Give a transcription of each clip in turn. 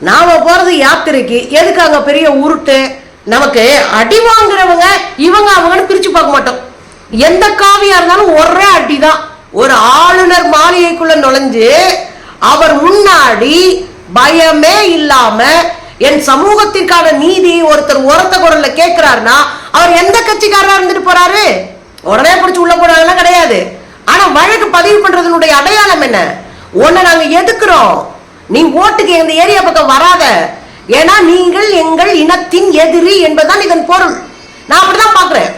நாம போறது யாத்திரைக்கு எதுக்கு அங்க பெரிய உருட்டு? நமக்கு அடி வாங்குறவங்க இவங்க அவங்கன்னு பிரிச்சு பார்க்க மாட்டோம். எந்த காவியா இருந்தாலும் ஒரே அடிதான். ஒரு ஆளுநர் மாளிகைக்குள்ள நுழைஞ்சு அவர் முன்னாடி பயமே இல்லாம என் சமூகத்திற்கான நீதி ஒருத்தர் உரத்த குரல்ல கேட்கிறாருன்னா அவர் எந்த கட்சிக்காரரா இருந்துட்டு போறாரு? உடனே பிடிச்சி உள்ள போறாங்கலாம் கிடையாது. ஆனா வழக்கு பதிவு பண்றதனுடைய அடையாளம் என்ன? உன்னை நாங்க எதுக்குறோம்? நீ ஓட்டுக்கு இந்த ஏரியா பக்கம் வராத. ஏன்னா நீங்கள் எங்கள் இனத்தின் எதிரி என்பதுதான் இதன் பொருள். நான் அப்படிதான் பாக்குறேன்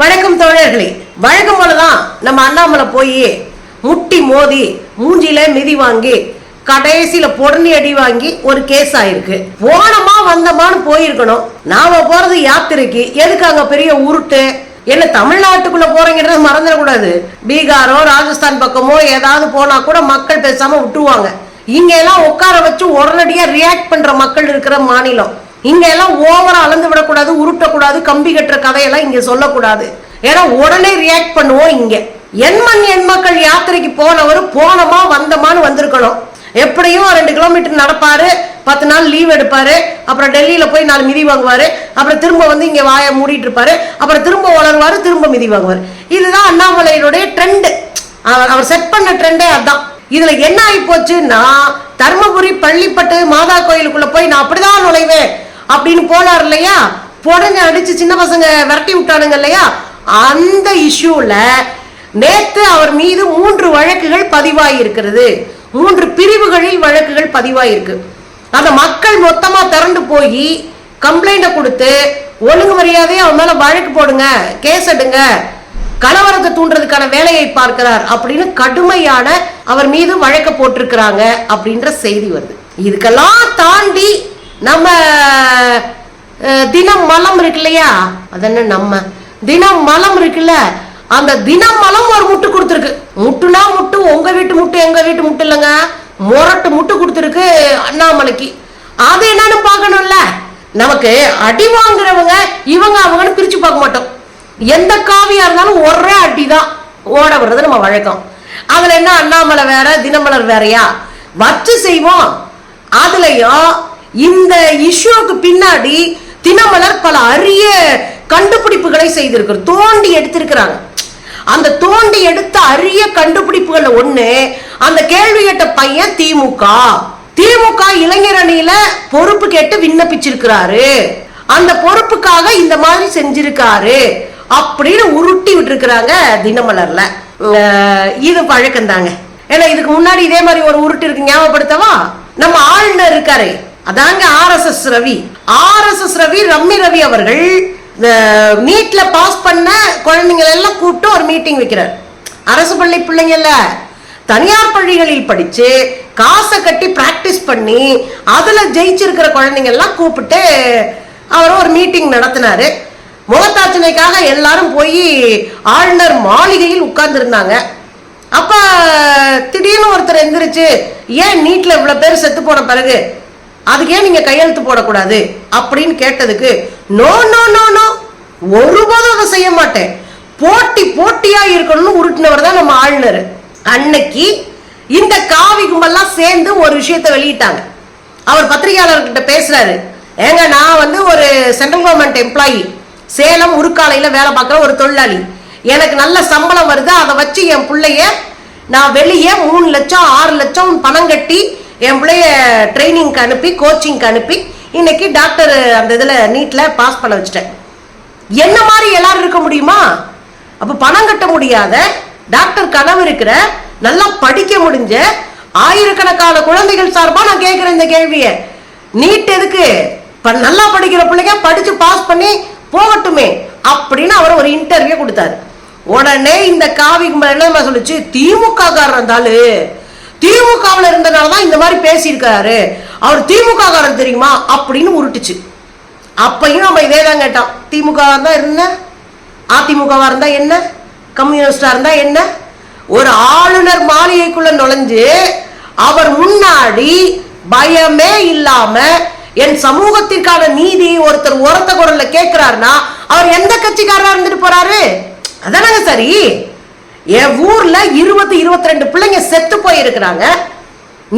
வணக்கம் தோழர்களே. வழக்கம் போலதான் நம்ம அண்ணாமலை போய் முட்டி மோதி மூஞ்சியில மிதி வாங்கி கடைசியில பொடனி அடி வாங்கி ஒரு கேஸ் ஆயிருக்கு. போனமா வந்தமான்னு போயிருக்கணும். நாம போறது யாத்திரைக்கு. எதுக்கு அங்க பெரிய உருட்டு? என்ன தமிழ்நாட்டுக்குள்ள போறீங்கிறத மறந்துடக்கூடாது. பீகாரோ ராஜஸ்தான் பக்கமோ ஏதாவது போனா கூட மக்கள் பேசாம விட்டுருவாங்க. இங்க எல்லாம் உட்கார வச்சு உடனடியா ரியாக்ட் பண்ற மக்கள் இருக்கிற மாநிலம். இங்க எல்லாம் ஓவரா அளந்து விடக்கூடாது உருட்டக்கூடாது கம்பி கட்டுற கதையெல்லாம் இங்க சொல்லக்கூடாது. ஏன்னா உடனே ரியாக்ட் பண்ணுவோம் இங்க. எண்மண் எண் மக்கள் யாத்திரைக்கு போனவர் போனமா வந்தமான்னு வந்திருக்கணும். எப்படியும் ரெண்டு கிலோமீட்டர் நடப்பாரு பத்து நாள் லீவ் எடுப்பாரு அப்புறம் டெல்லியில போய் நாலு மிதி வாங்குவாரு அப்புறம் திரும்ப வந்து இங்க வாயை மூடிட்டு இருப்பாரு அப்புறம் திரும்ப வளருவாரு திரும்ப மிதி வாங்குவாரு. இதுதான் அண்ணாமலையினுடைய ட்ரெண்டு அவர் அவர் செட் பண்ண ட்ரெண்டே அதான். இதுல என்ன ஆகி போச்சுன்னா தர்மபுரி பள்ளிப்பட்டு மாதா கோயிலுக்குள்ள போய் நான் அப்படிதான் நுழைவேன் அப்படின்னு போனார் இல்லையா? புடஞ்சு அடிச்சு சின்ன பசங்க விரட்டி விட்டானுங்க இல்லையா? அந்த இஷ்யூல நேத்து அவர் மீது மூன்று வழக்குகள் பதிவாயிருக்கிறது மூன்று பிரிவுகளில் வழக்குகள் பதிவாயிருக்கு. அந்த மக்கள் மொத்தமா திரண்டு போய் கம்ப்ளைண்ட கொடுத்து ஒழுங்கு மரியாதையா அவன் மேல வழக்கு போடுங்க கேஸ் எடுங்க கலவரத்தை தூண்டுறதுக்கான வேலையை பார்க்கிறார் அப்படின்னு கடுமையான அவர் மீது வழக்க போட்டிருக்கிறாங்க அப்படின்ற செய்தி வருது. இதுக்கெல்லாம் தாண்டி நம்ம தினம் மலம் இருக்கு இல்லையா? அதென்ன நம்ம? தினம் மலம் இருக்குல்ல? அந்த தினமலம் ஒரு முட்டு கொடுத்துருக்கு. முட்டுனா முட்டு உங்க வீட்டு முட்டு எங்க வீட்டு முட்டு இல்லைங்க. முரட்டு முட்டு கொடுத்துருக்கு அண்ணாமலைக்கு. அது என்னன்னு பார்க்கணும்ல? நமக்கு அடி வாங்குறவங்க இவங்க அவங்கன்னு பிரிச்சு பார்க்க மாட்டோம். எந்த காவியா இருந்தாலும் ஒரே அடி தான் ஓட விடுறது நம்ம வழக்கம். அதுல என்ன அண்ணாமலை வேற தினமலர் வேறயா? வச்சு செய்வோம். அதுலயும் இந்த இஷ்யூக்கு பின்னாடி தினமலர் பல அரிய கண்டுபிடிப்புகளை செய்திருக்கிறார் தோண்டி எடுத்திருக்கிறாங்க. அந்த தோண்டி எடுத்த அரிய கண்டுபிடிப்புகள்ல ஒண்ணு அந்த கேள்வி கேட்ட பையன் திமுக. திமுக இளைஞர் அணியில பொறுப்பு கேட்டு விண்ணப்பிச்சிருக்கிறாரு. அந்த பொறுப்புக்காக இந்த மாதிரி செஞ்சிருக்காரு அப்படின்னு உருட்டி விட்டுருக்குறாங்க தினமலர்ல. இது பழக்கம் தாங்க ஏன்னா இதுக்கு முன்னாடி இதே மாதிரி ஒரு உருட்டு இருக்கு ஞாபகப்படுத்தவா? நம்ம ஆளுநர் இருக்காரு. அதாங்க RSS Ravi. RSS Ravi rummy Ravi அவர்கள் நீட்ல பாஸ் பண்ண குழந்தைங்களை எல்லாம் கூப்பிட்டு ஒரு மீட்டிங் வைக்கிறார். அரசு பள்ளி பிள்ளைங்கல்ல தனியார் பள்ளிகளில் படிச்சு காசை கட்டி பிராக்டிஸ் பண்ணி அதுல ஜெயிச்சிருக்கிற குழந்தைங்க எல்லாம் கூப்பிட்டு அவர் ஒரு மீட்டிங் நடத்தினாரு. முகத்தாச்சனைக்காக எல்லாரும் போய் ஆளுநர் மாளிகையில் உட்கார்ந்துருந்தாங்க. அப்ப திடீர்னு ஒருத்தர் எந்திரிச்சு ஏன் நீட்ல இவ்வளவு பேர் செத்து போன பிறகு? அதுக்கே ஏன் நீங்க கையெழுத்து போடக்கூடாது? அப்படின்னு கேட்டதுக்கு நோ நோ நோ நோ. ஒருபோதும் அதை செய்ய மாட்டேன். போட்டி போட்டியா இருக்கணும்னு உருட்டினவர் தான் நம்ம ஆளுநர். அன்னைக்கு இந்த காவி கும்பல்லாம் சேர்ந்து ஒரு விஷயத்த வெளியிட்டாங்க. அவர் பத்திரிகையாளர்கிட்ட பேசுறாரு. ஏங்க நான் வந்து ஒரு சென்ட்ரல் கவர்மெண்ட் எம்ப்ளாயி சேலம் உருக்காலையில வேலை பார்க்குற ஒரு தொழிலாளி. எனக்கு நல்ல சம்பளம் வருது அதை வச்சு என் பிள்ளைய நான் வெளியே மூணு லட்சம் ஆறு லட்சம் பணம் கட்டி என் பிள்ளைய ட்ரைனிங்க்கு அனுப்பி கோச்சிங்க்கு அனுப்பி இன்னைக்கு டாக்டர் அந்த இதில் நீட்டில் பாஸ் பண்ண வச்சுட்டேன். என்ன மாதிரி எல்லாரும் இருக்க முடியுமா? அப்போ பணம் கட்ட முடியாத டாக்டர் கனவு இருக்கிற நல்லா படிக்க முடிஞ்ச ஆயிரக்கணக்கான குழந்தைகள் சார்பாக நான் கேட்குறேன் இந்த கேள்வியை. நீட் எதுக்கு? நல்லா படிக்கிற பிள்ளைங்க படிச்சு பாஸ் பண்ணி போகட்டுமே அப்படின்னு அவர் ஒரு இன்டர்வியூ கொடுத்தாரு. உடனே இந்த காவி கும்பல் என்ன சொல்லுச்சு? திமுக காரர் இருந்தாலும் திமுகவில் இருந்தனால தான் இந்த மாதிரி பேசியிருக்காரு. அவர் திமுக காரன் தெரியுமா? அப்படின்னு உருட்டுச்சு. அப்பையும் நம்ம இதே தான் கேட்டோம். திமுக தான் என்ன அதிமுகவா இருந்தா என்ன? கம்யூனிஸ்டா இருந்தா என்ன? ஒரு ஆளுநர் மாளிகைக்குள்ள நுழைஞ்சு அவர் முன்னாடி பயமே இல்லாம என் சமூகத்திற்கான நீதி ஒருத்தர் உரத்த குரல்ல கேட்கிறாருன்னா அவர் எந்த கட்சிக்காரரா இருந்துட்டு போறாரு? அதானங்க சரி. என் ஊர்ல இருபது இருபத்தி ரெண்டு பிள்ளைங்க செத்து போயிருக்கிறாங்க.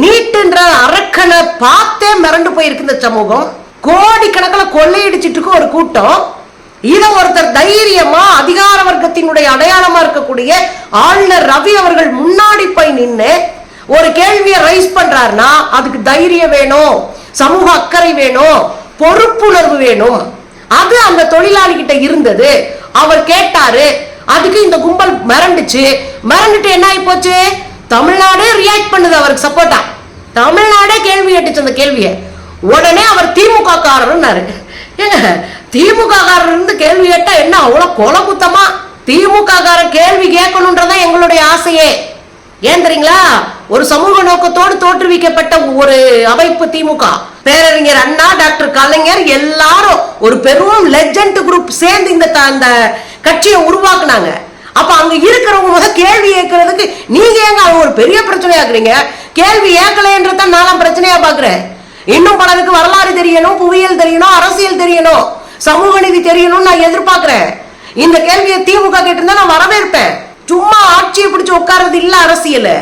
நீட்டுன்ற அரக்கனை பார்த்தே மிரண்டு போயிருக்கு இந்த சமூகம். கோடிக்கணக்கில் கொள்ளையடிச்சிட்டு ஒரு கூட்டம். இதை ஒருத்தர் தைரியமா அதிகார வர்க்கத்தினுடைய அடையாளமா இருக்கக்கூடிய ஆளுநர் ரவி அவர்கள் முன்னாடி போய் நின்று ஒரு கேள்வியை ரைஸ் பண்றாருன்னா அதுக்கு தைரியம் வேணும் சமூக அக்கறை வேணும் பொறுப்புணர்வு வேணும். அது அந்த தொழிலாளி கிட்ட இருந்தது. அவர் கேட்டாரு அதுக்கு இந்த கும்பல் மிரண்டுச்சு. மிரண்டுட்டு என்ன ஆகி போச்சு? தமிழ்நாடே ரியாக்ட் பண்ணுது அவருக்கு சப்போர்ட்டா தமிழ்நாடே கேள்வி கேட்டுச்சு அந்த கேள்வியை. உடனே அவர் திமுக காரர்னாரு ஏங்க திமுக இருந்து கேள்வி கேட்டா என்ன அவ்வளவு கொலகுத்தமா? திமுக கேள்வி கேட்கணுன்றதான் எங்களுடைய ஆசையே. ஏன் தெரியுங்களா? ஒரு சமூக நோக்கத்தோடு தோற்றுவிக்கப்பட்ட ஒரு அமைப்பு திமுக. பேரறிஞர் அண்ணா டாக்டர் கலைஞர் எல்லாரும் ஒரு பெரும் லெஜண்ட் குரூப் சேர்ந்து இந்த த- அந்த கட்சியை உருவாக்குனாங்க. அப்ப அங்க இருக்கிறவங்க முத கேள்வி கேட்கறதுக்கு நீங்க ஏங்க அவங்க ஒரு பெரிய பிரச்சனையாக்குறீங்க கேள்வி ஏக்கலைன்றத நானும் பிரச்சனையா பாக்குறேன். இன்னும் பலருக்கு வரலாறு தெரியணும் புவியியல் தெரியணும் அரசியல் தெரியணும். சமூக நீதி தெரியணும்னு நான் எதிர்பார்க்கிறேன். இந்த கேள்வியை திமுக கேட்டிருந்தா நான் வரவேற்பேன் சும்மா ஆட்சியை பிடிச்சு உட்கார்றது இல்ல அரசியல்.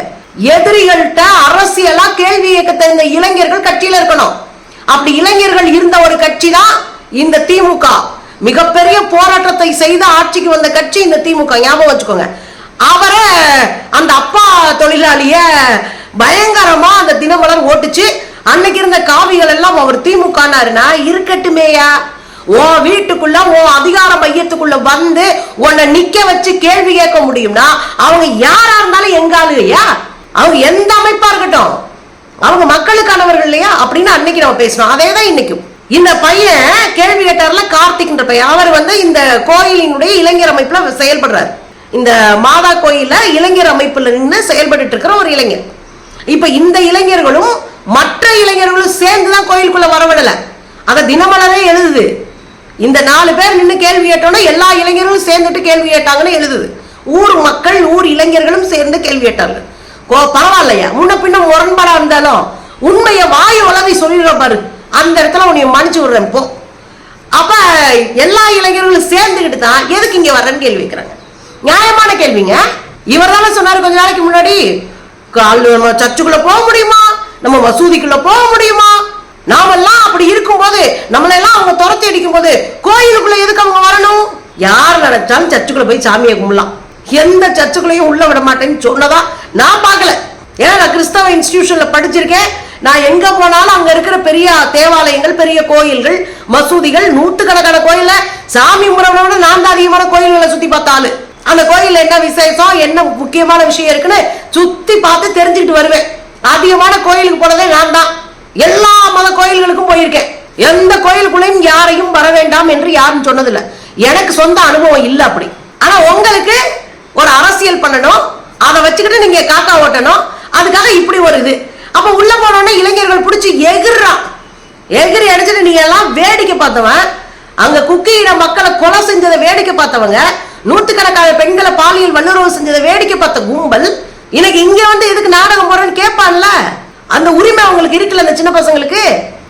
எதிரிகள்கிட்ட அரசியலா கேள்வி இயக்கத்தை இந்த இளைஞர்கள் கட்சியில இருக்கணும். அப்படி இளைஞர்கள் இருந்த ஒரு கட்சி தான் இந்த திமுக. மிகப்பெரிய போராட்டத்தை செய்து ஆட்சிக்கு வந்த கட்சி இந்த திமுக. ஞாபகம் வச்சுக்கோங்க. அவரை அந்த அப்பா தொழிலாளிய பயங்கரமா அந்த தினமலர் ஓட்டுச்சு. அன்னைக்கு இருந்த காவிகள் எல்லாம் அவர் திமுகனாருன்னா இருக்கட்டுமேயா? உன் வீட்டுக்குள்ள உன் அதிகார மையத்துக்குள்ள வந்து உன்னை நிக்க வச்சு கேள்வி கேட்க முடியும்னா அவங்க யாரா இருந்தாலும் எங்க ஆளுகையா அவங்க எந்த அமைப்பா இருக்கட்டும். அவங்க மக்களுக்கானவர்கள் இல்லையா? அப்படின்னு அன்னைக்கு நம்ம பேசணும். அதே தான் இன்னைக்கும். இந்த பையன் கேள்வி கேட்டார்ல கார்த்திக்ன்ற பையன். அவர் வந்து இந்த கோயிலினுடைய இளைஞர் அமைப்புல செயல்படுறாரு. இந்த மாதா கோயில இளைஞர் அமைப்புல நின்று செயல்பட்டு இருக்கிற ஒரு இளைஞர். இப்ப இந்த இளைஞர்களும் மற்ற இளைஞர்களும் சேர்ந்து தான் கோயிலுக்குள்ள வரவிடல. அதை தினமலரே எழுதுது. இந்த நாலு பேர் நின்று கேள்வி கேட்டோன்னா எல்லா இளைஞர்களும் சேர்ந்துட்டு கேள்வி கேட்டாங்கன்னு எழுதுது. ஊர் மக்கள் ஊர் இளைஞர்களும் சேர்ந்து கேள்வி கேட்டாங்க. கோ பரவாயில்லையா? முன்ன பின்ன முரண்பாடா இருந்தாலும் உண்மையை வாய் உலகை சொல்லிடுற பாரு. அந்த இடத்துல உன்னை மன்னிச்சு விடுறேன் போ. அப்ப எல்லா இளைஞர்களும் சேர்ந்துக்கிட்டு தான் எதுக்கு இங்க வர்றேன்னு கேள்வி வைக்கிறாங்க நியாயமான கேள்விங்க. இவர் தானே சொன்னாரு கொஞ்ச நாளைக்கு முன்னாடி. கால் நம்ம சர்ச்சுக்குள்ள போக முடியுமா? நம்ம மசூதிக்குள்ள போக முடியுமா? நாமெல்லாம் அப்படி இருக்கும்போது நம்மளை எல்லாம் அவங்க துரத்தி அடிக்கும் போது கோயிலுக்குள்ள எதுக்கு அவங்க வரணும்? யார் நினைச்சாலும் சர்ச்சுக்குள்ள போய் சாமியை கும்பலாம் எந்த சர்ச்சுக்குள்ளேயும் உள்ள விட மாட்டேன்னு சொன்னதா நான் பார்க்கல. ஏன்னா நான் கிறிஸ்தவ இன்ஸ்டிடியூஷன்ல படிச்சிருக்கேன். நான் எங்க போனாலும் அங்க இருக்கிற பெரிய தேவாலயங்கள் பெரிய கோயில்கள் மசூதிகள் நூற்றுக்கணக்கான கோயில சாமி முறையோட நான் தான் அதிகமான கோயில்களை சுத்தி பார்த்தாலும் அந்த கோயில்ல என்ன விசேஷம் என்ன முக்கியமான விஷயம் இருக்குன்னு சுத்தி பார்த்து தெரிஞ்சுக்கிட்டு வருவேன். அதிகமான கோயிலுக்கு போனதே நான் தான். எல்லா மத கோயில்களுக்கும் போயிருக்கேன். எந்த கோயிலுக்குள்ளேயும் யாரையும் வர வேண்டாம் என்று யாரும் சொன்னதில்லை. எனக்கு சொந்த அனுபவம் இல்லை அப்படி. ஆனா உங்களுக்கு ஒரு அரசியல் பண்ணணும். அதை வச்சுக்கிட்டு நீங்க காக்கா ஓட்டணும். அதுக்காக இப்படி ஒரு இது. அப்ப உள்ள போனோடனே இளைஞர்கள் பிடிச்சி எகிர்றான் எகிரி அடிச்சுட்டு நீங்க எல்லாம் வேடிக்கை பார்த்தவன். அங்க குக்கியிட மக்களை கொலை செஞ்சதை வேடிக்கை பார்த்தவங்க. நூற்றுக்கணக்கான பெண்களை பாலியல் வல்லுறவு செஞ்சதை வேடிக்கை பார்த்த கும்பல். இன்னைக்கு இங்க வந்து எதுக்கு நாடகம் போறேன்னு கேட்பான்ல. அந்த உரிமை அவங்களுக்கு இருக்குல்ல அந்த சின்ன பசங்களுக்கு?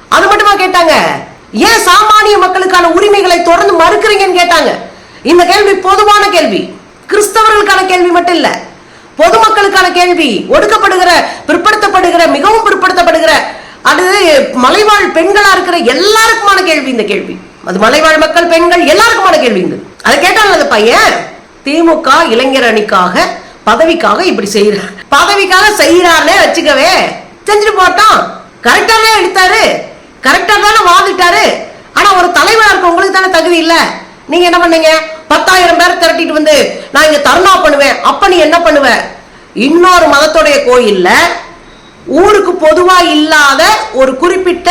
அது மட்டுமா கேட்டாங்க? ஏன் சாமானிய மக்களுக்கான உரிமைகளை தொடர்ந்து மறுக்கிறீங்கன்னு கேட்டாங்க. இந்த கேள்வி பொதுவான கேள்வி. கிறிஸ்தவர்களுக்கான கேள்வி மட்டும் இல்ல. பொதுமக்களுக்கான கேள்வி. ஒடுக்கப்படுகிற பிற்படுத்தப்படுகிற மிகவும் பிற்படுத்தப்படுகிற அது மலைவாழ் பெண்களா இருக்கிற எல்லாருக்குமான கேள்வி இந்த கேள்வி. அது மலைவாழ் மக்கள் பெண்கள் எல்லாருக்குமான கேள்வி இந்த அதை கேட்டாங்க அந்த பையன்? திமுக இளைஞர் அணிக்காக பதவிக்காக இப்படி செய்யறார் பதவிக்காக செய்யறாருன்னே வச்சுக்கவே. செஞ்சுட்டு போட்டோம் கரெக்டாக எடுத்தாரு. கரெக்டாக தானே வாதிட்டாரு ஆனால் ஒரு தலைவராக இருக்க உங்களுக்கு தானே தகுதி இல்லை. நீங்கள் என்ன பண்ணீங்க? பத்தாயிரம் பேர் திரட்டிட்டு வந்து நான் இங்கே தர்ணா பண்ணுவேன். அப்போ நீ என்ன பண்ணுவ? இன்னொரு மதத்துடைய கோயிலில் ஊருக்கு பொதுவாக இல்லாத ஒரு குறிப்பிட்ட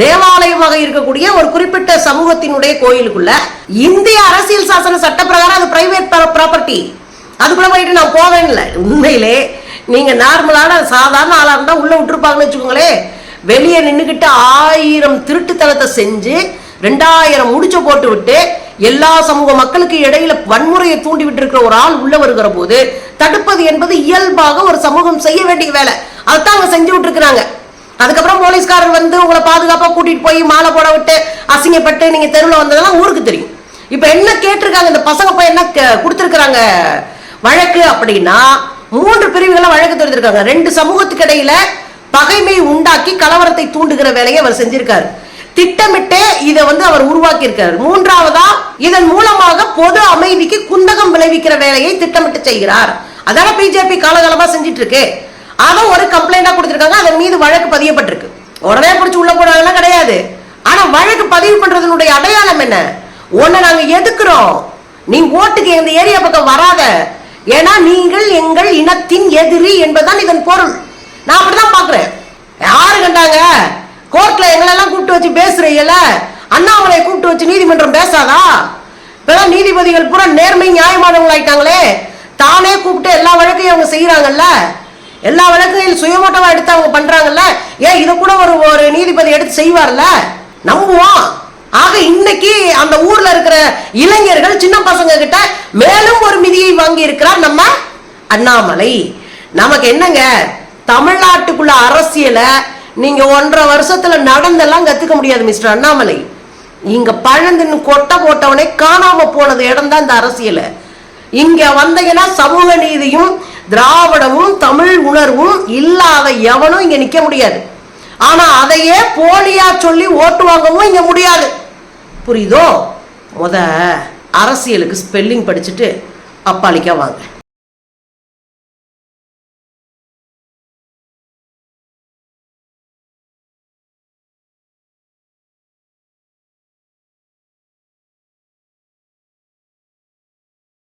தேவாலயமாக இருக்கக்கூடிய ஒரு குறிப்பிட்ட சமூகத்தினுடைய கோயிலுக்குள்ள இந்திய அரசியல் சாசன சட்ட பிரகாரம் அது பிரைவேட் ப்ராப்பர்ட்டி அதுக்குள்ள போயிட்டு நான் போவேன்ல. உண்மையிலே நீங்கள் நார்மலான சாதாரண ஆளாக இருந்தால் உள்ளே விட்டுருப்பாங்கன்னு வச்சுக்கோங்களேன் வெளியே நின்றுக்கிட்டு ஆயிரம் திருட்டுத்தனத்தை செஞ்சு ரெண்டாயிரம் முடிச்ச போட்டு விட்டு எல்லா சமூக மக்களுக்கு இடையில வன்முறையை தூண்டி விட்டு இருக்கிற ஒரு ஆள் உள்ள வருகிற போது தடுப்பது என்பது இயல்பாக ஒரு சமூகம் செய்ய வேண்டிய வேலை. அதுதான் அவங்க செஞ்சு விட்டுருக்குறாங்க. அதுக்கப்புறம் போலீஸ்காரர் வந்து உங்களை பாதுகாப்பா கூட்டிட்டு போய் மாலை போட விட்டு அசிங்கப்பட்டு நீங்க தெருவில் வந்ததெல்லாம் ஊருக்கு தெரியும். இப்ப என்ன கேட்டிருக்காங்க? இந்த பசங்க போய் என்ன கே- வழக்கு அப்படின்னா மூன்று பிரிவுகளை வழக்கு தொடுத்திருக்காங்க. ரெண்டு சமூகத்துக்கு இடையில பகைமை உண்டாக்கி கலவரத்தை தூண்டுகிற வேலையை அவர் செஞ்சிருக்காரு. திட்டமிட்டே இதை வந்து அவர் உருவாக்கி இருக்காரு மூன்றாவதா இதன் மூலமாக பொது அமைதிக்கு குந்தகம் விளைவிக்கிற வேலையை திட்டமிட்டு செய்கிறார். அதான பிஜேபி காலகாலமா செஞ்சிட்டு இருக்கு அதை ஒரு கம்ப்ளைண்டா கொடுத்திருக்காங்க. அதன் மீது வழக்கு பதியப்பட்டிருக்கு. உடனே பிடிச்சி உள்ள போனாங்கலாம் கிடையாது. ஆனா வழக்கு பதிவு பண்றதனுடைய அடையாளம் என்ன? உன்னை நாங்க எதுக்குறோம்? நீ ஓட்டுக்கு எந்த ஏரியா பக்கம் வராத. ஏன்னா நீங்கள் எங்கள் இனத்தின் எதிரி என்பதுதான் இதன் பொருள். நான் அப்படிதான் பாக்குறேன் யாரு கண்டாங்க? கோர்ட்ல எங்களெல்லாம் கூப்பிட்டு வச்சு பேசுறீங்கல்ல? அண்ணாமலை கூப்பிட்டு வச்சு நீதிமன்றம் பேசாதா? இப்பதான் நீதிபதிகள் பூரா நேர்மை நியாயமானவங்களாயிட்டாங்களே தானே கூப்பிட்டு எல்லா வழக்கையும் அவங்க செய்யறாங்கல்ல எல்லா வழக்கையும் சுயமோட்டமா எடுத்து அவங்க பண்றாங்கல்ல? ஏன் இதை கூட ஒரு ஒரு நீதிபதி எடுத்து செய்வார்ல? நம்புவோம் ஆக இன்னைக்கு அந்த ஊர்ல இருக்கிற இளைஞர்கள் சின்ன பசங்க கிட்ட மேலும் ஒரு மிதியை வாங்கி இருக்கிறார் நம்ம அண்ணாமலை. நமக்கு என்னங்க? தமிழ்நாட்டுக்குள்ள அரசியலை நீங்க ஒன்றரை வருஷத்துல நடந்தெல்லாம் கத்துக்க முடியாது மிஸ்டர் அண்ணாமலை. இங்க பழந்தின் கொட்டை போட்டவனே காணாம போனது இடம் தான் இந்த அரசியலை. இங்க வந்தீங்கன்னா சமூக நீதியும் திராவிடமும் தமிழ் உணர்வும் இல்லாத எவனும் இங்க நிக்க முடியாது. ஆனா அதையே போலியா சொல்லி ஓட்டு வாங்கவும் இங்க முடியாது. புரியுதோ? முத அரசியலுக்கு ஸ்பெல்லிங் படிச்சுட்டு அப்பாலிக்கா வாங்க.